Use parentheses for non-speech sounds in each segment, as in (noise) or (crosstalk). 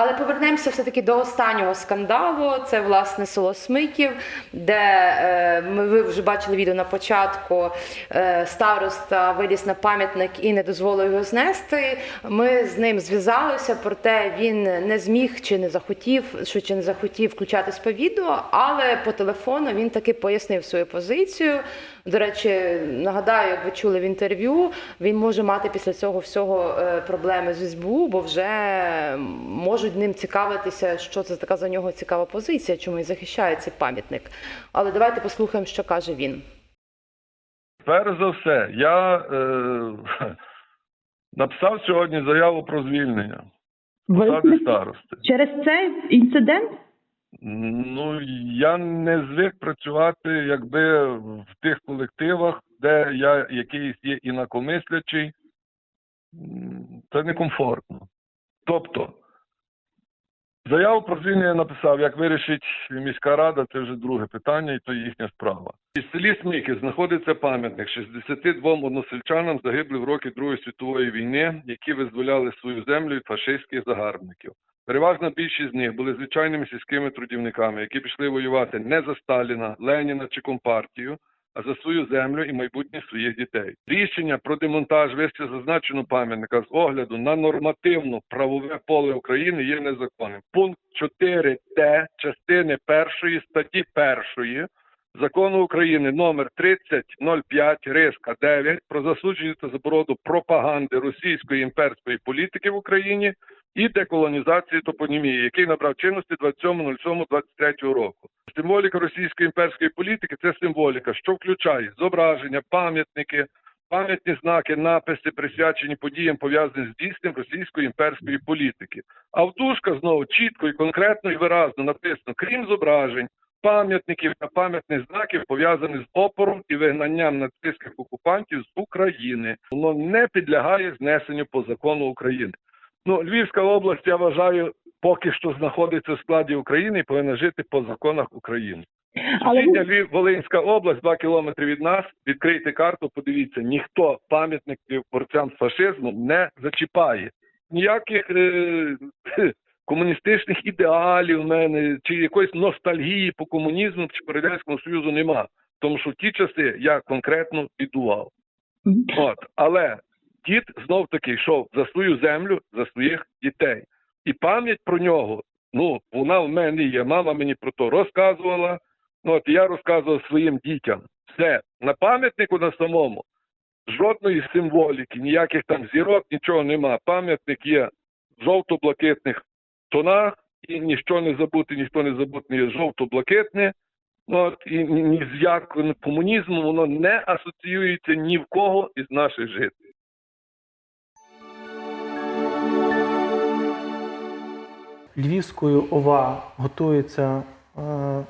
Але повернемося все-таки до останнього скандалу. Це власне село Смиків, де е, ми ви вже бачили відео на початку. Е, староста виліз на пам'ятник і не дозволив його знести. Ми з ним зв'язалися, проте він не зміг чи не захотів, що чи не захотів включатись по відео, але по телефону він таки пояснив свою позицію. До речі, нагадаю, як ви чули в інтерв'ю, він може мати після цього всього е, проблеми з СБУ, бо вже можуть ним цікавитися, що це така за нього цікава позиція, чому він захищає цей пам'ятник. Але давайте послухаємо, що каже він. Перш за все, я е, написав сьогодні заяву про звільнення посади старости. через цей інцидент? Ну я не звик працювати якби в тих колективах, де я якийсь є інакомислячий. Це некомфортно. Тобто, заяву про звільнення написав, як вирішить міська рада, це вже друге питання, і то їхня справа. І селі Сміки знаходиться пам'ятник 62 односельчанам загиблих в роки Другої світової війни, які визволяли свою землю від фашистських загарбників. Переважна більшість з них були звичайними сільськими трудівниками, які пішли воювати не за Сталіна, Леніна чи Компартію, а за свою землю і майбутнє своїх дітей. Рішення про демонтаж вище зазначеного пам'ятника з огляду на нормативно правове поле України є незаконним. Пункт 4Т частини першої статті першої Закону України номер 3005 Риска 9 про засудження та заборону пропаганди російської імперської політики в Україні і деколонізації топонімії, який набрав чинності 27.07.23 року. Символіка російської імперської політики це символіка, що включає зображення, пам'ятники, пам'ятні знаки, написи, присвячені подіям, пов'язаним з дійсним російської імперської політики. А в знову чітко і конкретно і виразно написано, крім зображень, пам'ятників та пам'ятних знаків пов'язаних з опором і вигнанням нацистських окупантів з України. Воно не підлягає знесенню по закону України. Ну, Львівська область, я вважаю, поки що знаходиться в складі України і повинна жити по законах України. Але Сусідня Львів, Волинська область, два кілометри від нас. Відкрийте карту, подивіться, ніхто пам'ятників борцям з фашизму не зачіпає. Ніяких е, (laughs) комуністичних ідеалів в мене чи якоїсь ностальгії по комунізму чи по радянському союзу нема. Тому що в ті часи я конкретно бідував. От, але дід знов таки йшов за свою землю, за своїх дітей. І пам'ять про нього, ну, вона в мене є. Мама мені про то розказувала. Ну, от я розказував своїм дітям. Все, на пам'ятнику на самому жодної символіки, ніяких там зірок, нічого нема. Пам'ятник є в жовто-блакитних тонах, і ніщо не забути, ніхто не забути є жовто-блакитне. Ну, От, і ні з яким комунізмом воно не асоціюється ні в кого із наших жителів. Львівською ОВА готується е,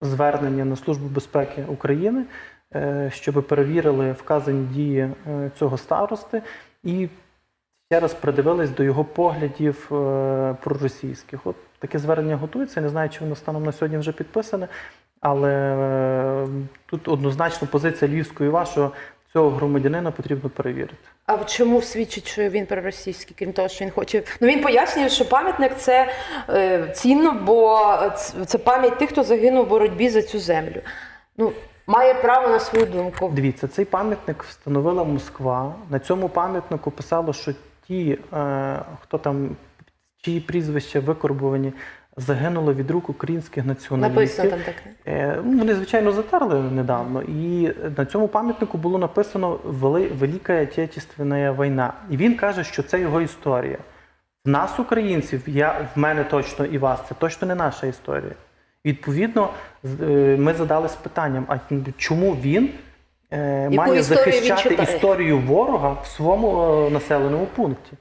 звернення на Службу безпеки України, е, щоб перевірили вказані дії е, цього старости і ще раз придивились до його поглядів проросійських. От таке звернення готується. Не знаю, чи воно станом на сьогодні вже підписане, але тут однозначно позиція Львівської ОВА, що цього громадянина потрібно перевірити. А чому свідчить, що він проросійський, крім того, що він хоче. Ну він пояснює, що пам'ятник це е, цінно, бо це пам'ять тих, хто загинув у боротьбі за цю землю. Ну, має право на свою думку. Дивіться, цей пам'ятник встановила Москва. На цьому пам'ятнику писало, що ті, е, хто там, чиї прізвища викорбовані, загинули від рук українських націоналістів. Написано там таке. Е, ну, вони, звичайно, затерли недавно. І на цьому пам'ятнику було написано Велика Отечественна війна. І він каже, що це його історія. В нас, українців, я, в мене точно і вас, це точно не наша історія. Відповідно, е, ми задались питанням: а чому він е, має захищати історію ворога в своєму населеному пункті?